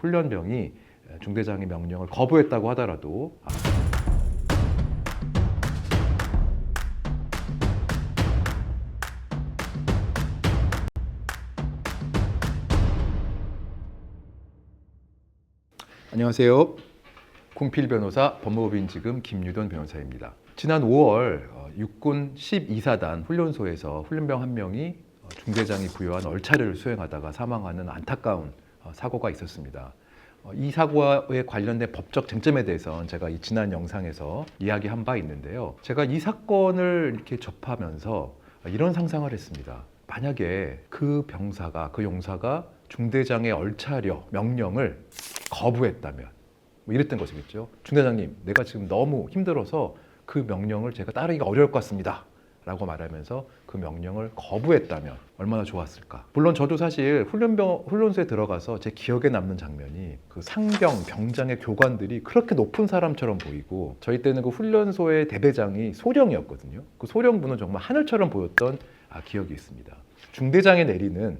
훈련병이 중대장의 명령을 거부했다고 하더라도 아, 안녕하세요. 쿵필 변호사 법무법인 지금 김유돈 변호사입니다. 지난 5월 어, 육군 12사단 훈련소에서 훈련병 한 명이 어, 중대장이 부여한 얼차례를 수행하다가 사망하는 안타까운 어, 사고가 있었습니다. 어, 이 사고에 관련된 법적 쟁점에 대해서는 제가 이 지난 영상에서 이야기한 바 있는데요. 제가 이 사건을 이렇게 접하면서 이런 상상을 했습니다. 만약에 그 병사가 그 용사가 중대장의 얼차려 명령을 거부했다면 뭐 이랬던 것이겠죠. 중대장님, 내가 지금 너무 힘들어서 그 명령을 제가 따르기가 어려울 것 같습니다. 라고 말하면서 그 명령을 거부했다면 얼마나 좋았을까. 물론 저도 사실 훈련병, 훈련소에 들어가서 제 기억에 남는 장면이 그 상병, 병장의 교관들이 그렇게 높은 사람처럼 보이고 저희 때는 그 훈련소의 대대장이 소령이었거든요. 그 소령분은 정말 하늘처럼 보였던 아, 기억이 있습니다. 중대장이 내리는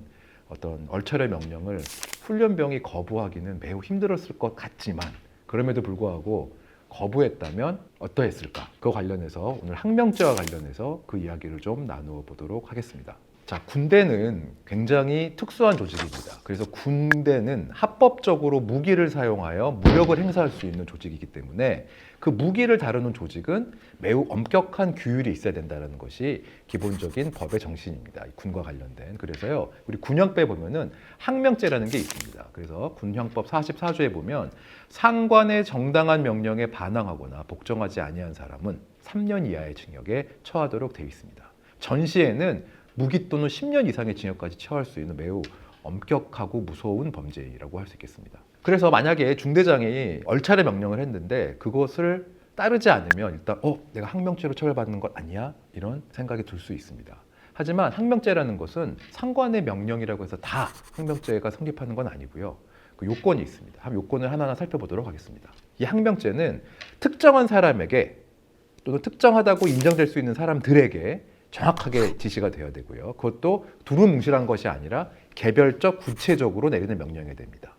어떤 얼차려 명령을 훈련병이 거부하기는 매우 힘들었을 것 같지만 그럼에도 불구하고 거부했다면 어떠했을까? 그 관련해서 오늘 항명죄와 관련해서 그 이야기를 좀 나누어 보도록 하겠습니다. 자, 군대는 굉장히 특수한 조직입니다. 그래서 군대는 합법적으로 무기를 사용하여 무력을 행사할 수 있는 조직이기 때문에 그 무기를 다루는 조직은 매우 엄격한 규율이 있어야 된다는 것이 기본적인 법의 정신입니다. 이 군과 관련된. 그래서요, 우리 군형법에 보면은 항명죄라는 게 있습니다. 그래서 군형법 44조에 보면 상관의 정당한 명령에 반항하거나 복종하지 아니한 사람은 3년 이하의 징역에 처하도록 되어 있습니다. 전시에는 무기 또는 10년 이상의 징역까지 처할 수 있는 매우 엄격하고 무서운 범죄라고 할 수 있겠습니다. 그래서 만약에 중대장이 얼차례 명령을 했는데 그것을 따르지 않으면 일단 어 내가 항명죄로 처벌받는 것 아니야 이런 생각이 들 수 있습니다. 하지만 항명죄라는 것은 상관의 명령이라고 해서 다 항명죄가 성립하는 건 아니고요. 그 요건이 있습니다. 한 요건을 하나하나 살펴보도록 하겠습니다. 이 항명죄는 특정한 사람에게 또는 특정하다고 인정될 수 있는 사람들에게 정확하게 지시가 되어야 되고요. 그것도 두루뭉실한 것이 아니라 개별적 구체적으로 내리는 명령이 됩니다.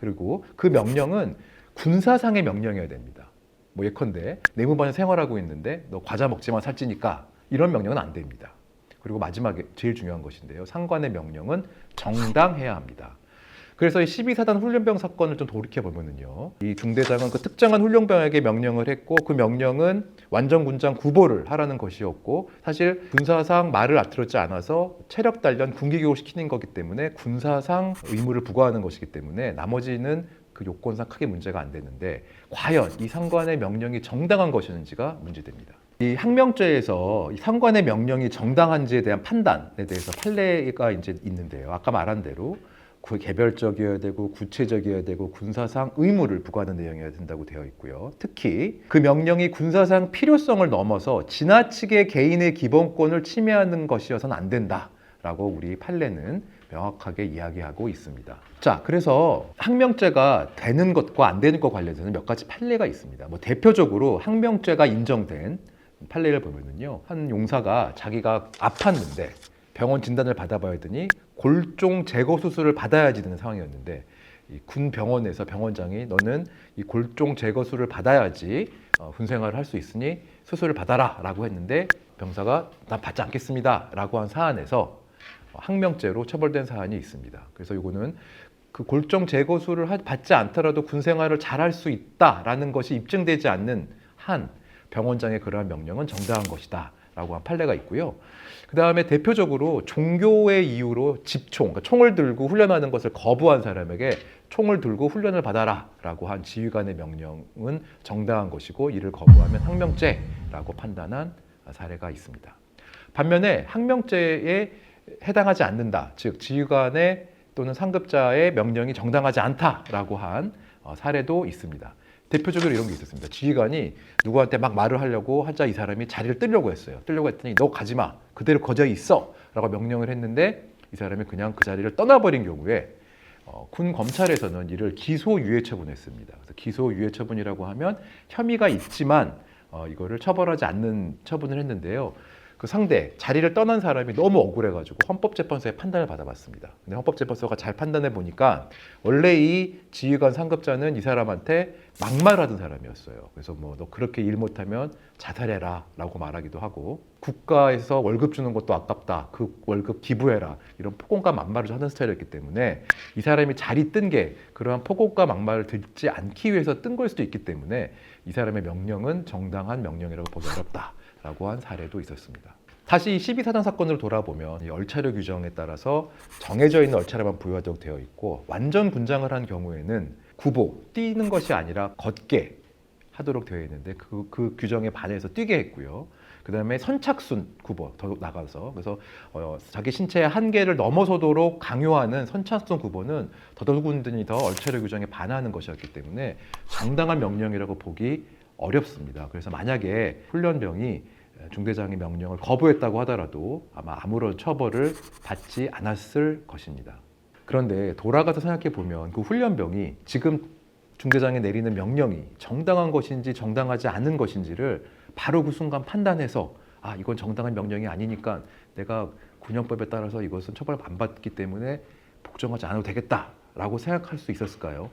그리고 그 명령은 군사상의 명령이어야 됩니다. 뭐 예컨대 내무반에 생활하고 있는데 너 과자 먹지만 살찌니까 이런 명령은 안 됩니다. 그리고 마지막에 제일 중요한 것인데요. 상관의 명령은 정당해야 합니다. 그래서 이 12사단 훈련병 사건을 좀 돌이켜 보면은요. 이 중대장은 그 특정한 훈련병에게 명령을 했고 그 명령은 완전 군장 구보를 하라는 것이었고 사실 군사상 말을 아틀었지 않아서 체력 단련 군기 교육 시키는 거기 때문에 군사상 의무를 부과하는 것이기 때문에 나머지는 그 요건상 크게 문제가 안 되는데 과연 이 상관의 명령이 정당한 것이었는지가 문제됩니다. 이 항명죄에서 이 상관의 명령이 정당한지에 대한 판단에 대해서 판례가 이제 있는데요. 아까 말한 대로 그 개별적이어야 되고 구체적이어야 되고 군사상 의무를 부과하는 내용이어야 된다고 되어 있고요. 특히 그 명령이 군사상 필요성을 넘어서 지나치게 개인의 기본권을 침해하는 것이어서는 안 된다라고 우리 판례는 명확하게 이야기하고 있습니다. 자, 그래서 항명죄가 되는 것과 안 되는 것 관련해서는 몇 가지 판례가 있습니다. 뭐 대표적으로 항명죄가 인정된 판례를 보면은요, 한 용사가 자기가 아팠는데 병원 진단을 받아봐야 되니 골종 제거 수술을 받아야지 되는 상황이었는데 군 병원에서 병원장이 너는 이 골종 제거술을 받아야지 어, 군 생활을 할 수 있으니 수술을 받아라라고 했는데 병사가 난 받지 않겠습니다라고 한 사안에서 항명죄로 처벌된 사안이 있습니다. 그래서 이거는 그 골종 제거술을 받지 않더라도 군 생활을 잘 할 수 있다라는 것이 입증되지 않는 한 병원장의 그러한 명령은 정당한 것이다. 라고 한 판례가 있고요. 그 다음에 대표적으로 종교의 이유로 집총, 그러니까 총을 들고 훈련하는 것을 거부한 사람에게 총을 들고 훈련을 받아라 라고 한 지휘관의 명령은 정당한 것이고 이를 거부하면 항명죄라고 판단한 사례가 있습니다. 반면에 항명죄에 해당하지 않는다, 즉 지휘관의 또는 상급자의 명령이 정당하지 않다라고 한 어, 사례도 있습니다. 대표적으로 이런 게 있었습니다. 지휘관이 누구한테 막 말을 하려고 하자 이 사람이 자리를 뜨려고 했어요. 뜨려고 했더니 너 가지 마. 그대로 거저 있어. 라고 명령을 했는데 이 사람이 그냥 그 자리를 떠나버린 경우에 어, 군 검찰에서는 이를 기소유예 처분했습니다. 그래서 기소유예 처분이라고 하면 혐의가 있지만 어, 이거를 처벌하지 않는 처분을 했는데요. 그 상대 자리를 떠난 사람이 너무 억울해가지고 헌법재판소의 판단을 받아봤습니다. 근데 헌법재판소가 잘 판단해 보니까 원래 이 지휘관 상급자는 이 사람한테 막말하던 사람이었어요. 그래서 뭐 너 그렇게 일 못하면 자살해라라고 말하기도 하고 국가에서 월급 주는 것도 아깝다. 그 월급 기부해라. 이런 폭언과 막말을 하는 스타일이었기 때문에 이 사람이 자리 뜬 게 그러한 폭언과 막말을 듣지 않기 위해서 뜬 걸 수도 있기 때문에 이 사람의 명령은 정당한 명령이라고 보기 어렵다 라고 한 사례도 있었습니다. 다시 12사단 사건을 돌아보면 이 얼차려 규정에 따라서 정해져 있는 얼차려만 부여하도록 되어 있고 완전 군장을 한 경우에는 구보, 뛰는 것이 아니라 걷게 하도록 되어 있는데 그, 그 규정에 반해서 뛰게 했고요. 그 다음에 선착순 구보 더 나가서 그래서 어, 자기 신체의 한계를 넘어서도록 강요하는 선착순 구보는 더더군다니 더 얼차려 규정에 반하는 것이었기 때문에 정당한 명령이라고 보기 어렵습니다. 그래서 만약에 훈련병이 중대장의 명령을 거부했다고 하더라도 아마 아무런 처벌을 받지 않았을 것입니다. 그런데 돌아가서 생각해 보면 그 훈련병이 지금 중대장이 내리는 명령이 정당한 것인지 정당하지 않은 것인지를 바로 그 순간 판단해서 아 이건 정당한 명령이 아니니까 내가 군형법에 따라서 이것은 처벌 안 받기 때문에 복종하지 않아도 되겠다라고 생각할 수 있었을까요?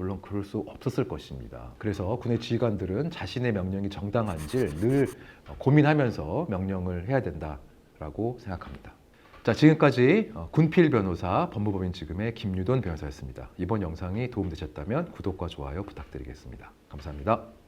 물론 그럴 수 없었을 것입니다. 그래서 군의 지휘관들은 자신의 명령이 정당한지를 늘 고민하면서 명령을 해야 된다라고 생각합니다. 자, 지금까지 어, 군필 변호사 법무법인 지금의 김유돈 변호사였습니다. 이번 영상이 도움되셨다면 구독과 좋아요 부탁드리겠습니다. 감사합니다.